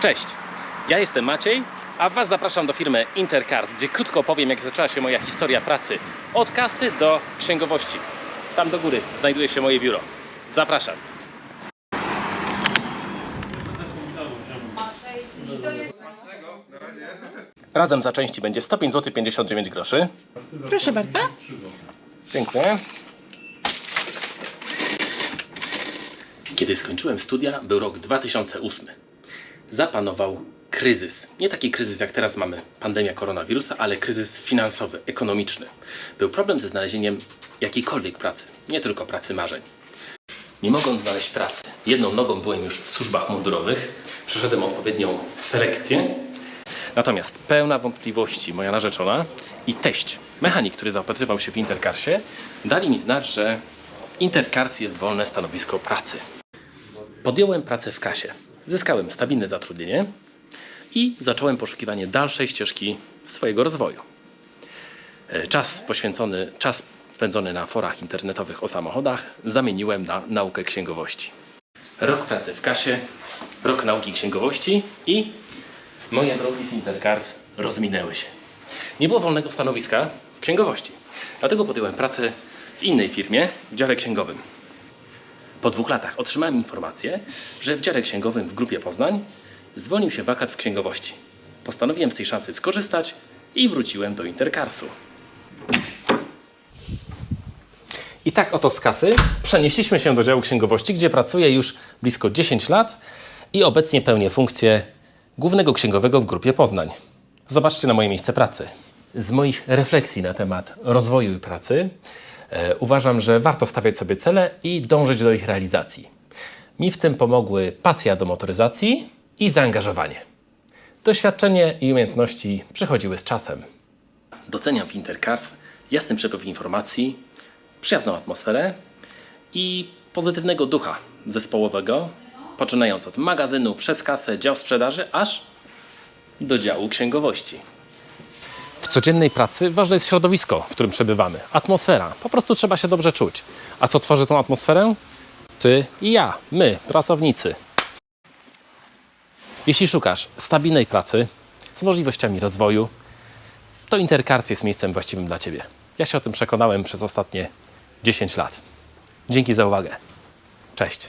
Cześć, ja jestem Maciej, a Was zapraszam do firmy Intercars, gdzie krótko opowiem, jak zaczęła się moja historia pracy od kasy do księgowości. Tam do góry znajduje się moje biuro. Zapraszam. Razem za części będzie 105 zł 59 groszy. Proszę bardzo. Dziękuję. Kiedy skończyłem studia, był rok 2008. Zapanował kryzys. Nie taki kryzys jak teraz mamy, pandemia koronawirusa, ale kryzys finansowy, ekonomiczny. Był problem ze znalezieniem jakiejkolwiek pracy, nie tylko pracy marzeń. Nie mogąc znaleźć pracy, jedną nogą byłem już w służbach mundurowych, przeszedłem odpowiednią selekcję, Natomiast pełna wątpliwości moja narzeczona i teść, mechanik, który zaopatrywał się w Intercarsie, dali mi znać, że w Intercars jest wolne stanowisko pracy. Podjąłem pracę w kasie. Zyskałem stabilne zatrudnienie i zacząłem poszukiwanie dalszej ścieżki swojego rozwoju. E, Czas poświęcony, czas spędzony na forach internetowych o samochodach zamieniłem na naukę księgowości. Rok pracy w kasie, rok nauki księgowości i moje drogi z Intercars rozminęły się. Nie było wolnego stanowiska w księgowości. Dlatego podjąłem pracę w innej firmie, w dziale księgowym. Po dwóch latach otrzymałem informację, że w dziale księgowym w Grupie Poznań zwolnił się wakat w księgowości. Postanowiłem z tej szansy skorzystać i wróciłem do Intercarsu. I tak oto z kasy przenieśliśmy się do działu księgowości, gdzie pracuję już blisko 10 lat i obecnie pełnię funkcję głównego księgowego w Grupie Poznań. Zobaczcie na moje miejsce pracy. Z moich refleksji na temat rozwoju i pracy uważam, że warto stawiać sobie cele i dążyć do ich realizacji. Mi w tym pomogły pasja do motoryzacji i zaangażowanie. Doświadczenie i umiejętności przychodziły z czasem. Doceniam w Intercars jasny przepływ informacji, przyjazną atmosferę i pozytywnego ducha zespołowego, poczynając od magazynu, przez kasę, dział sprzedaży, aż do działu księgowości. Codziennej pracy ważne jest środowisko, w którym przebywamy, atmosfera. Po prostu trzeba się dobrze czuć. A co tworzy tą atmosferę? Ty i ja, my, pracownicy. Jeśli szukasz stabilnej pracy z możliwościami rozwoju, to Intercars jest miejscem właściwym dla Ciebie. Ja się o tym przekonałem przez ostatnie 10 lat. Dzięki za uwagę. Cześć.